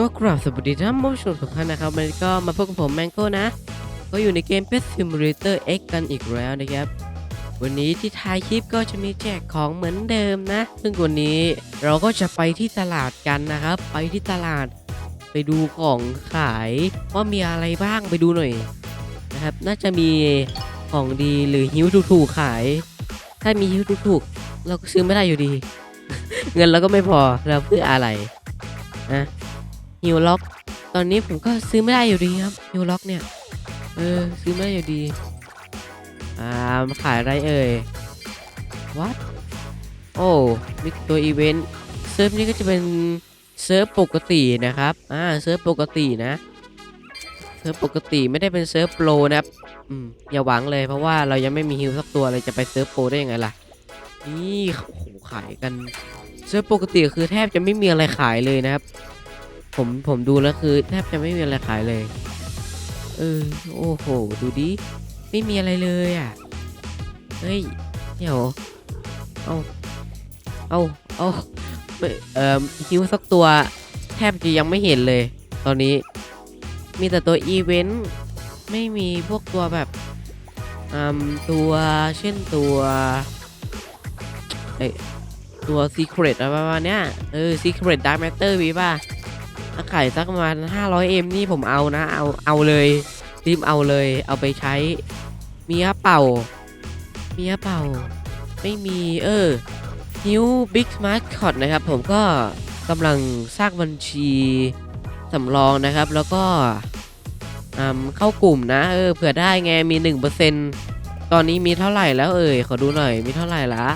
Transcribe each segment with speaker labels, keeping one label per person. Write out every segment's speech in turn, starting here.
Speaker 1: ก็กราบสวัสดีท่านผู้ชมทุกท่านนะครับวันนี้ก็มาพบกับผมแมงโก้นะ ก็อยู่ในเกม Pet Simulator X กันอีกแล้วนะครับ วันนี้ที่ท้ายคลิปก็จะมีแจกของเหมือนเดิมนะ ซึ่งวันนี้เราก็จะไปที่ตลาดกันนะครับ ไปที่ตลาดไปดูของขายว่ามีอะไรบ้างไปดูหน่อยนะครับ น่าจะมีของดีหรือฮิ้วถูกๆขาย ถ้ามีฮิ้วถูกๆเราก็ซื้อไม่ได้อยู่ดี เงินเราก็ไม่พอเราเพื่ออะไรนะ ฮิวล็อก ตอนนี้ผมก็ซื้อไม่ได้อยู่ดีครับฮิวล็อกเนี่ย เออ ซื้อไม่ได้อยู่ดี อ่ามาขายอะไรเอ่ย what โอ้มีตัวอีเวนต์เซิร์ฟนี้ก็จะเป็นเซิร์ฟปกตินะครับ อ่า เซิร์ฟปกตินะ เซิร์ฟปกติไม่ได้เป็นเซิร์ฟโปรนะครับ อืม อย่าหวังเลยเพราะว่าเรายังไม่มีฮิวสักตัวเลยจะไปเซิร์ฟโปรได้ยังไงล่ะ นี่โอ้โหขายกัน เซิร์ฟปกติคือแทบจะไม่มีอะไรขายเลยนะครับ ผมผมดูแล้วคือแทบจะไม่มีอะไรขายเลย เออโอ้โหดูดิไม่มีอะไรเลยอะเฮ้ยเดี๋ยวเอาเอาเอาเอ่อฮิวสักตัว แทบจะยังไม่เห็นเลย ตอนนี้ มีแต่ตัวอีเวนต์ไม่มีพวกตัวแบบอืมตัวเช่นตัวเอ้ตัว Secret อะไรประมาณเนี้ยเออ Secret Dark Matter มีป่ะ ถ้าขายสักประมาณ 500M นี่ผมเอานะ เอา เอาเลย รีบเอาเลย เอาไปใช้ มีอะเป่ามีอะเป่าไม่มี เออ New Big Mascot นะครับ ผมก็กำลังสร้างบัญชีสำรองนะครับ แล้วก็เข้ากลุ่มนะ เออ เผื่อได้ไง มี 1%ตอนนี้มีเท่าไหร่แล้วเอ่ย ขอดูหน่อย มีเท่าไหร่ละ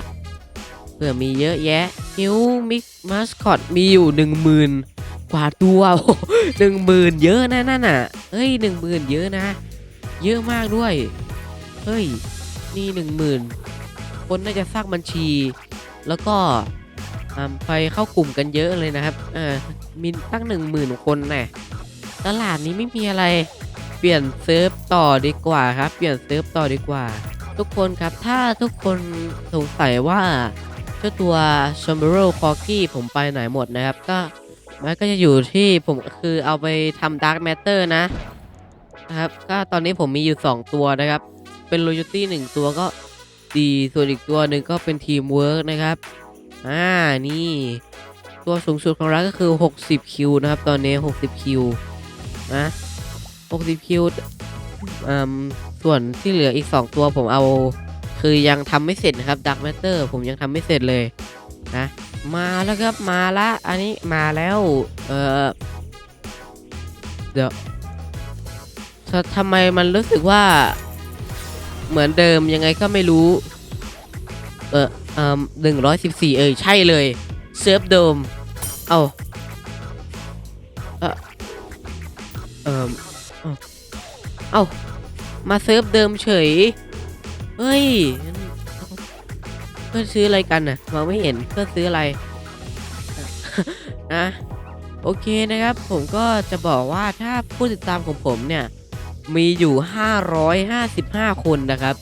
Speaker 1: เผื่อมีเยอะแยะ New Big Mascot มีอยู่ 10,000 กว่าตัวหนึ่งหมื่นเยอะนะนั่นน่ะเฮ้ยหนึ่งหมื่นเยอะนะ เยอะมากด้วยเฮ้ยนี่หนึ่งหมื่นคนน่าจะสร้างบัญชี แล้วก็ไปเข้ากลุ่มกันเยอะเลยนะครับเออมีตั้งหนึ่งหมื่นคนแน่ตลาดนี้ไม่มีอะไรเปลี่ยนเซิร์ฟต่อดีกว่าครับ เปลี่ยนเซิร์ฟต่อดีกว่า ทุกคนครับถ้าทุกคนสงสัยว่าเจ้าตัว s o m b r o c o r k y ผมไปไหนหมดนะครับก็ มันก็จะอยู่ที่ผมคือเอาไปทำ Dark Matter นะนะครับ ก็ตอนนี้ผมมีอยู่ 2 ตัวนะครับ เป็น Loyalty 1ตัวก็ดีส่วนอีกตัวหนึ่งก็เป็น Teamwork นะครับ อ่า นี่ ตัวสูงสุดของเราก็คือ 60 คิวนะครับ ตอนนี้ 60 คิวนะ60 คิวอืมส่วนที่เหลืออีก 2 ตัวผมเอา คือยังทำไม่เสร็จนะครับ Dark Matter ผมยังทำไม่เสร็จเลยนะ มาแล้วครับมาละอันนี้มาแล้วเออเดี๋ยวทำไมมันรู้สึกว่า เหมือนเดิมยังไงก็ไม่รู้ เออเอ่อหนึ่งร้อยสิบสี่เออใช่เลยเซิร์ฟเดิมเอาเออเออเอามาเซิร์ฟเดิมเฉยเฮ้ย พื่อนซื้ออะไรกันน่ะมองไม่เห็นเพื่อนซื้ออะไรนะโอเคนะครับ ผมก็จะบอกว่าถ้าผู้ติดตามของผมเนี่ย มีอยู่ 555 คนนะครับ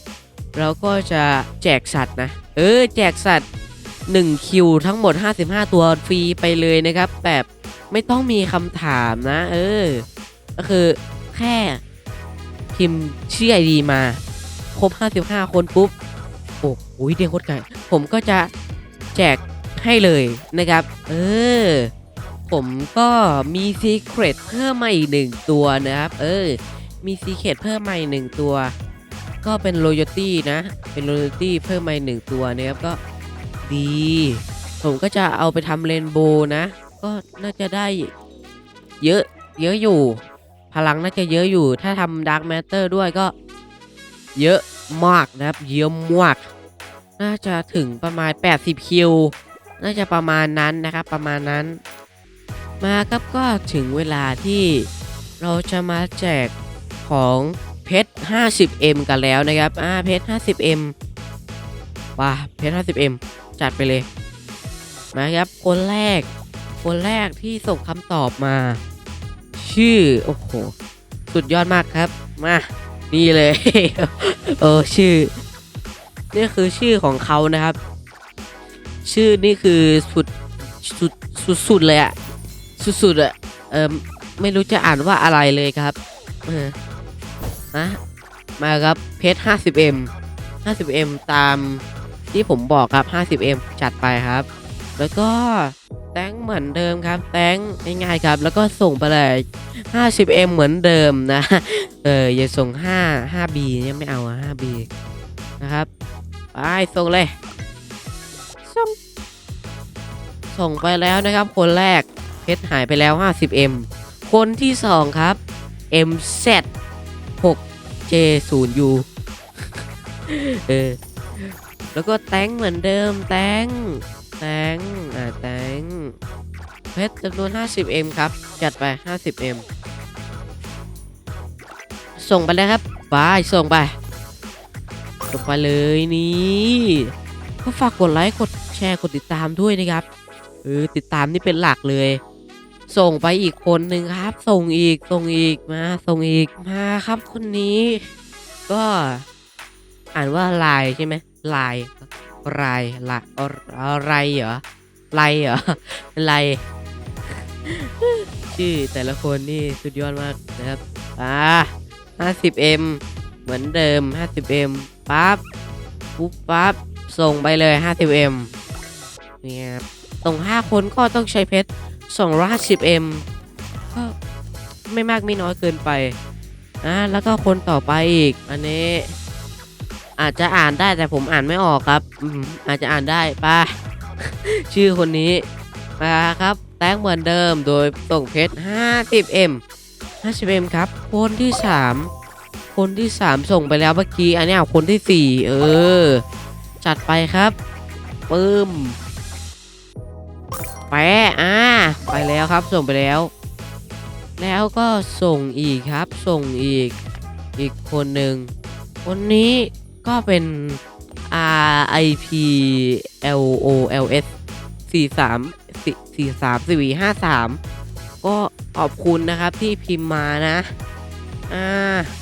Speaker 1: เราก็จะแจกสัตว์นะ เออ แจกสัตว์1คิวทั้งหมด 55 ตัวฟรีไปเลยนะครับ แบบไม่ต้องมีคำถามนะ เออ ก็คือแค่พิมพ์ชื่อไอดีมา ครบ 55 คนปุ๊บ อ้โหเดียโคตรไกลผมก็จะแจกให้เลยนะครับ เออ ผมก็มีซีเครตเพิ่มมาอีกหนึ่งตัวนะครับ เออ มีซีเครตเพิ่มมาอีกหนึ่งตัว ก็เป็น r o y a l t y นะ เป็น r o y a l t y เพิ่มมาอีกหนึ่งตัวนะครับก็ดี ผมก็จะเอาไปทำเรนโบว์นะ ก็น่าจะได้เยอะ เยอะอยู่ พลังน่าจะเยอะอยู่ ถ้าทำ Dark Matter ด้วยก็เยอะมากนะครับ เยอะมาก น่าจะถึงประมาณ 80 คิว น่าจะประมาณนั้นนะครับ ประมาณนั้น มาครับก็ถึงเวลาที่เราจะมาแจกของเพชร 50M กันแล้วนะครับ อ่า เพชร 50M ว้าเพชร 50M จัดไปเลย มาครับ คนแรก คนแรกที่ส่งคำตอบมา ชื่อ โอ้โห สุดยอดมากครับ มา นี่เลยเออชื่อ นี่คือชื่อของเขานะครับ ชื่อนี่คือสุดสุดสุดสุดเลยอะสุดสุดอะเออไม่รู้จะอ่านว่าอะไรเลยครับเออนะมาครับเพชร 50m 50m ตามที่ผมบอกครับ 50m จัดไปครับ แล้วก็แตงเหมือนเดิมครับแตงง่ายๆครับ แล้วก็ส่งไปเลย 50m เหมือนเดิมนะ เอออย่าส่ง 5 5b เนี่ยไม่เอาอะ 5b นะครับ ไปส่งเลย ส่ง ส่งไปแล้วนะครับ คนแรก เพชรหายไปแล้ว 50m คนที่ 2 ครับ MZ 6 J 0 U เออ แล้วก็แตงเหมือนเดิม แตง แตง อ่า แตง เพชรจำนวน 50m ครับ จัดไป 50m ส่งไปเลยครับบายส่งไป ส่งไปเลยนี่ก็ฝากกดไลค์กดแชร์กดติดตามด้วยนะครับเออติดตามนี่เป็นหลักเลย ส่งไปอีกคนหนึ่งครับ ส่งอีกส่งอีกมาส่งอีกมาครับคนนี้ ก็อ่านว่าลายใช่ไหมลายลายลายอะไรเหรอไลเหรอไลชื่อแต่ละคนนี่สุดยอดมากนะครับอ่า 50m เหมือนเดิม 50m ปั๊บปุ๊บปั๊บส่งไปเลย 50m เนี่ยครับส่ง5 คนก็ต้องใช้เพชร 250m ก็ไม่มากไม่น้อยเกินไปนะแล้วก็คนต่อไปอีก อันนี้ อาจจะอ่านได้แต่ผมอ่านไม่ออกครับอืมอาจจะอ่านได้ป่ะ ชื่อคนนี้มาครับ แตงเหมือนเดิมโดยส่งเพชร 50m 50m ครับ คนที่ 3 คนที่ 3 ส่งไปแล้วเมื่อกี้อันนี้เอาคนที่ 4 เออ จัดไปครับปึ้มแปะอ่าไปแล้วครับส่งไปแล้ว แล้วก็ส่งอีกครับ ส่งอีกอีกคนหนึ่งคนนี้ก็เป็น R I P L O L S 43 43 4 5 3ก็ขอบคุณนะครับที่พิมพ์มานะ อ่า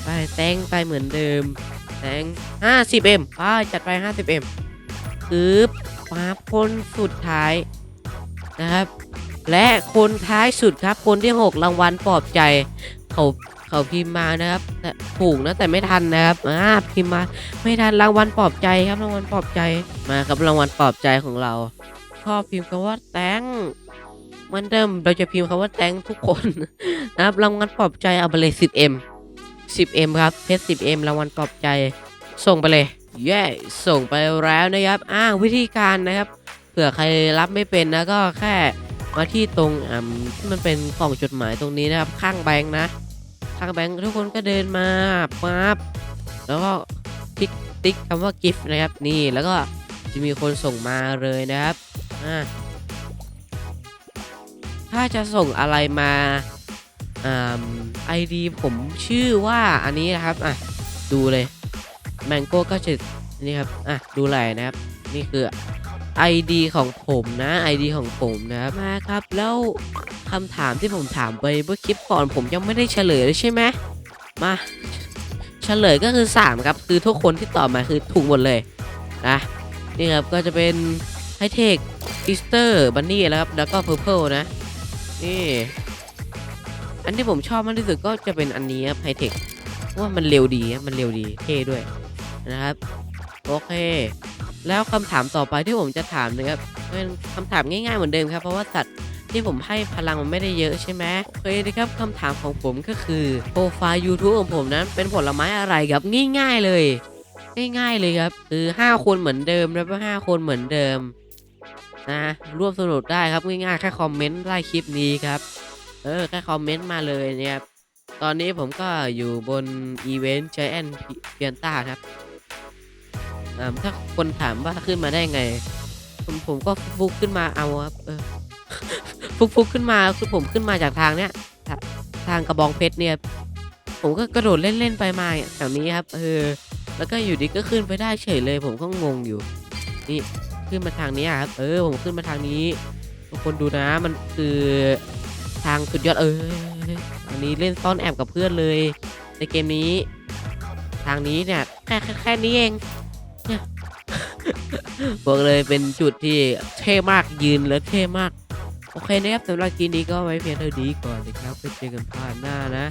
Speaker 1: ไปแตงไปเหมือนเดิมแตง 50m ไปจัดไป 50m ปึ๊บมาคนสุดท้ายนะครับ และคนท้ายสุดครับ คนที่ 6 รางวัลปลอบใจ เขาเขาพิมพ์มานะครับถูกนะแต่ไม่ทันนะครับอ่าพิมพ์มาไม่ทันรางวัลปลอบใจครับรางวัลปลอบใจมาครับรางวัลปลอบใจของเราชอบพิมพ์คำว่าแตงเหมือนเดิมเราจะพิมพ์คำว่าแตงทุกคนนะครับรางวัลปลอบใจเอาไปเลย 10m 10m ครับ เพชร 10m รางวัลปลอบใจ ส่งไปเลยเย้ส่งไปแล้วนะครับ อ้างวิธีการนะครับ เผื่อใครรับไม่เป็นนะก็แค่มาที่ตรงอ่าที่มันเป็นกล่องจดหมายตรงนี้นะครับ ข้างแบงค์นะ ข้างแบงค์ทุกคนก็เดินมาปั๊บแล้วก็ติ๊กติ๊กคำว่า gift นะครับ นี่แล้วก็จะมีคนส่งมาเลยนะครับ อ่าถ้าจะส่งอะไรมา ไอดีผมชื่อว่าอันนี้นะครับอะดูเลยแมงโก้ก็จะนี่ครับอะดูไหลนะครับ นี่คือ ID ของผมนะ ID ของผมนะครับมาครับ แล้วคำถามที่ผมถามไปเมื่อคลิปก่อนผมยังไม่ได้เฉลยเลยใช่ไหมมาเฉลยก็คือ 3 ครับ คือทุกคนที่ตอบมาคือถูกหมดเลยนะนี่ครับก็จะเป็นไฮเทคอีสเตอร์บันนี่แล้วครับแล้วก็เพอร์เพลนะนี่ อันที่ผมชอบมากที่สุดก็จะเป็นอันนี้ครับไฮเทคว่ามันเร็วดีมันเร็วดีเท่ด้วยนะครับ โอเค แล้วคำถามต่อไปที่ผมจะถามนะครับเป็นคำถามง่ายๆเหมือนเดิมครับ เพราะว่าสัตว์ที่ผมให้พลังมันไม่ได้เยอะใช่ไหมโอเคนะครับคำถามของผมก็คือโปรไฟล์ YouTube ของผมนั้นเป็นผลไม้อะไรครับง่ายๆเลย ง่ายๆเลยครับ คือ 5 คนเหมือนเดิมแล้วก็5คนเหมือนเดิมนะร่วมสนุกได้ครับง่ายๆแค่คอมเมนต์ใต้คลิปนี้ครับ เออแค่คอมเมนต์มาเลยเนี่ยครับ ตอนนี้ผมก็อยู่บนอีเวนต์ Giant p i a n t a ครับถ้าคนถามว่าขึ้นมาได้ไง ผมผมก็ฟุกขึ้นมาเอาครับเออฟุกฟุกขึ้นมาคือผมขึ้นมาจากทางเนี้ยทาทางกระบองเพชรเนี่ย ผมก็กระโดดเล่นๆไปมาแถวนี้ครับเออแล้วก็อยู่ดีก็ขึ้นไปได้เฉยเลย ผมก็งงอยู่ นี่ขึ้นมาทางนี้ครับ เออ ผมขึ้นมาทางนี้ทุกคนดูนะมันคือางสุดยอดเอออันนี้เล่นซ่อนแอบกับเพื่อนเลย ในเกมนี้ ทางนี้เนี่ยแค่แค่นี้เองบอกเลยเป็นจุดที่เท่มากยืนแล้วเท่มาก โอเคนะครับสำหรับคลิปนี้ก็ไว้เพียงเท่านี้ก่อนนะครับไปเจอกันพานหน้านะ